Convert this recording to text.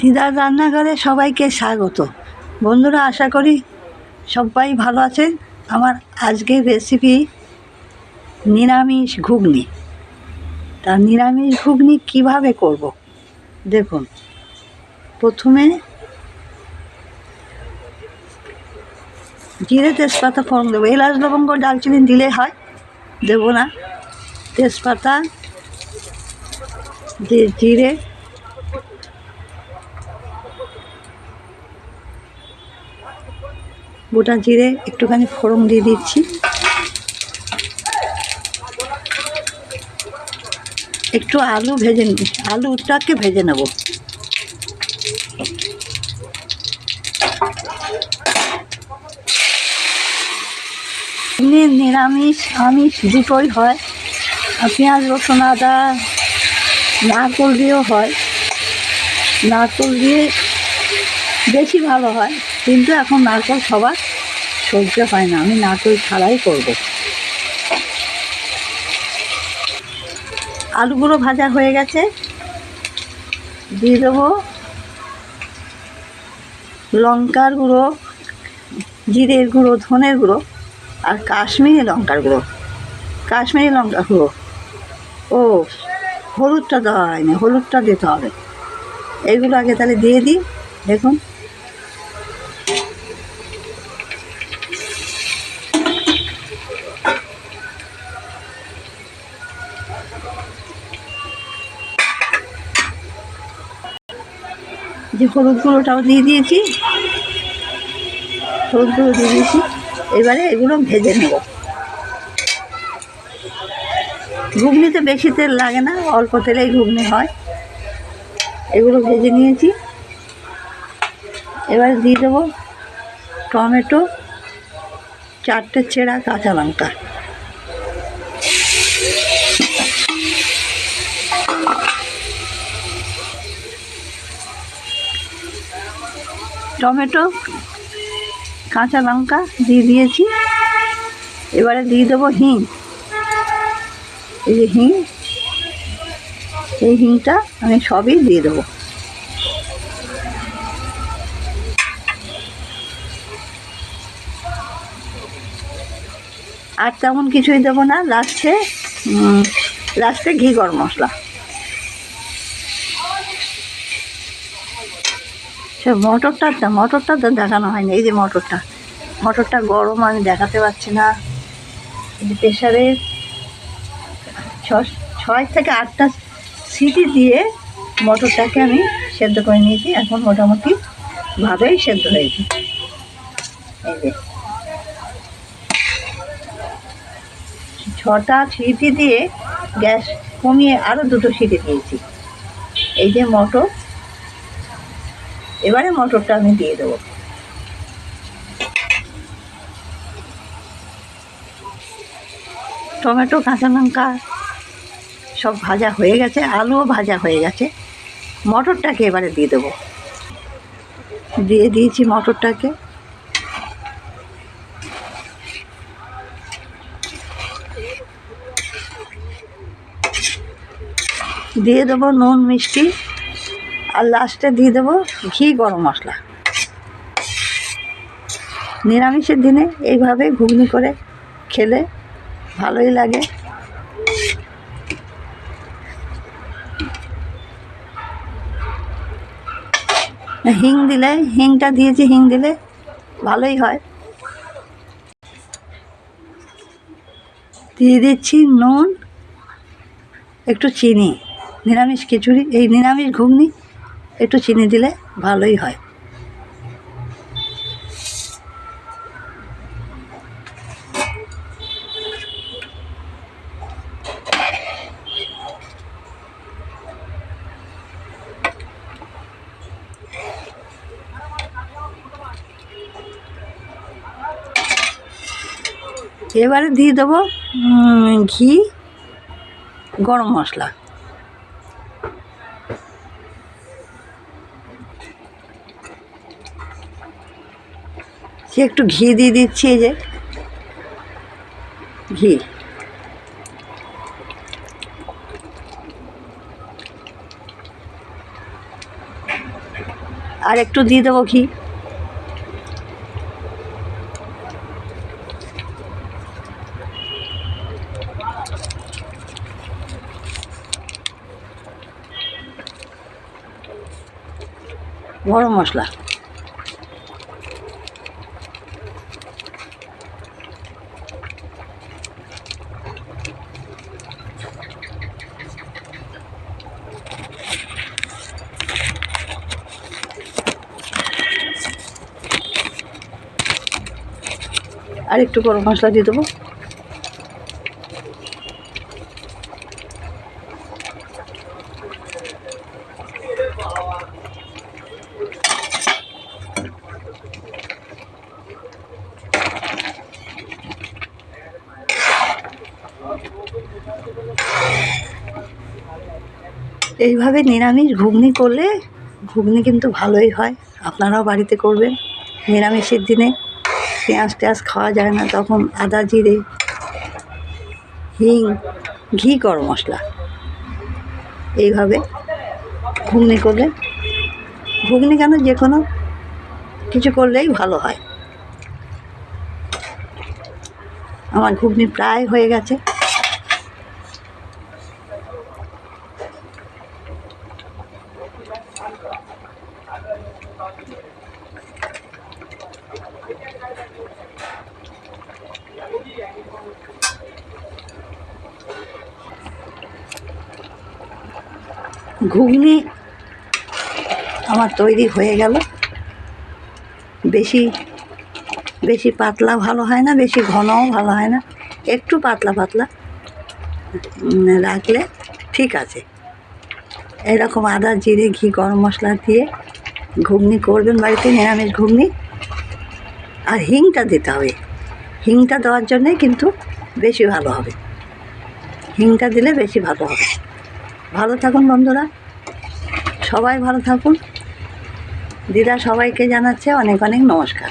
দিদার রান্নাঘরে সবাইকে স্বাগত। বন্ধুরা, আশা করি সবাই ভালো আছেন। আমার আজকের রেসিপি নিরামিষ ঘুগনি। তা নিরামিষ ঘুগনি কীভাবে করব? দেখুন, প্রথমে জিরে তেজপাতা ফোড়ন দেবো। এলাচ, লবঙ্গ ডালচিনি দিলে হয়, দেবো না। তেজপাতা জিরে গোটা জিরে একটুখানি ফোড়ন দিয়ে দিচ্ছি। একটু আলু ভেজে আলুটাকে ভেজে নেব। নিরামিষ, আমিষ দুটোই হয় পেঁয়াজ, রসুন, আদা, নারকল দিয়েও হয়। নারকল দিয়ে বেশি ভালো হয়। কিন্তু এখন নারকল সবার সহ্য হয় না। আমি নারকল ছাড়াই করব। আলুগুলো ভাজা হয়ে গেছে। দিয়ে দেবো লঙ্কার গুঁড়ো, জিরের গুঁড়ো, ধনের গুঁড়ো আর কাশ্মীরি লঙ্কার গুঁড়ো। কাশ্মীরি লঙ্কার গুঁড়ো। ও, হলুদটা দেওয়া হয়নি। হলুদটা দিতে হবে। এগুলো আগে তাহলে দিয়ে দিই। দেখুন। যে হলুদ গুঁড়োটাও দিয়ে দিয়েছি। হলুদ গুঁড়ো দিয়ে দিয়েছি। এবারে এগুলো ভেজে নেব। ঘুগনিতে বেশি তেল লাগে না, অল্প তেলেই ঘুগনি হয়। এগুলো ভেজে নিয়েছি। এবারে দিয়ে দেবো টমেটো, চারটে ছেঁড়া কাঁচা লঙ্কা। টমেটো, কাঁচা লঙ্কা দিয়ে দিয়েছি। এবারে দিয়ে দেবো হিং। এই যে হিং, এই হিংটা আমি সবই দিয়ে দেবো। আর তেমন কিছুই দেবো না, লাস্টে লাস্টে ঘি গরম মশলা। সে মটরটা মটরটা তো দেখানো হয়নি, এই যে মটরটা। মটরটা গরম, আমি দেখাতে পারছি না। এই যে প্রেশারে ছয় থেকে আটটা সিটি দিয়ে মটরটাকে আমি সেদ্ধ করে নিয়েছি। এখন মোটামুটি ভাবেই সেদ্ধ হয়েছে এই যে। ছটা সিটি দিয়ে গ্যাস কমিয়ে আরও দুটো সিটি দিয়েছি। এই যে মটর এবারে মটরটা আমি দিয়ে দেবো। টমেটো, কাঁচা লঙ্কা সব ভাজা হয়ে গেছে, আলুও ভাজা হয়ে গেছে। মটরটাকে এবারে দিয়ে দেবো। দিয়ে দিয়েছি মটরটাকে। দিয়ে দেবো নুন, মিষ্টি। আর লাস্টে দিয়ে দেবো ঘি গরম মশলা। নিরামিষের দিনে এইভাবে ঘুগনি করে খেলে ভালোই লাগে। হিং দিলে, হিংটা দিয়েছি, হিং দিলে ভালোই হয়। দিয়ে দিচ্ছি নুন, একটু চিনি, নিরামিষ খিচুড়ি, এই নিরামিষ ঘুগনি একটু চিনি দিলে ভালোই হয়। এবারে দিয়ে দেবো ঘি গরম মশলা। সে একটু ঘি দিয়ে দিচ্ছি, এই যে। ঘি। আর একটু দিয়ে দেবো ঘি। গরম মশলা। আর একটু গরম মশলা দিয়ে দেবো। এইভাবে নিরামিষ ঘুগনি করলে ঘুগনি কিন্তু ভালোই হয়। আপনারাও বাড়িতে করবেন নিরামিষের দিনে। পেঁয়াজ টেয়াজ খাওয়া যায় না, তখন আদা, জিরে, হিং, ঘি, গরম মশলা। এইভাবে ঘুগনি করলে, ঘুগনি কেন যে কোনো কিছু করলেই ভালো হয়। আমার ঘুগনি প্রায় হয়ে গেছে। ঘুগনি আমার তৈরি হয়ে গেল। বেশি বেশি পাতলা ভালো হয় না, বেশি ঘনও ভালো হয় না। একটু পাতলা পাতলা রাখলে ঠিক আছে। এরকম আদা, জিরে, ঘি, গরম মশলা দিয়ে ঘুগনি করবেন বাড়িতে, নিরামিষ ঘুগনি। আর হিংটা দিতে হবে। হিংটা দেওয়ার জন্যে কিন্তু বেশি ভালো হবে। হিংটা দিলে বেশি ভালো হবে। ভালো থাকুন বন্ধুরা। সবাই ভালো থাকুন। দিদা সবাইকে জানাচ্ছে অনেক অনেক নমস্কার।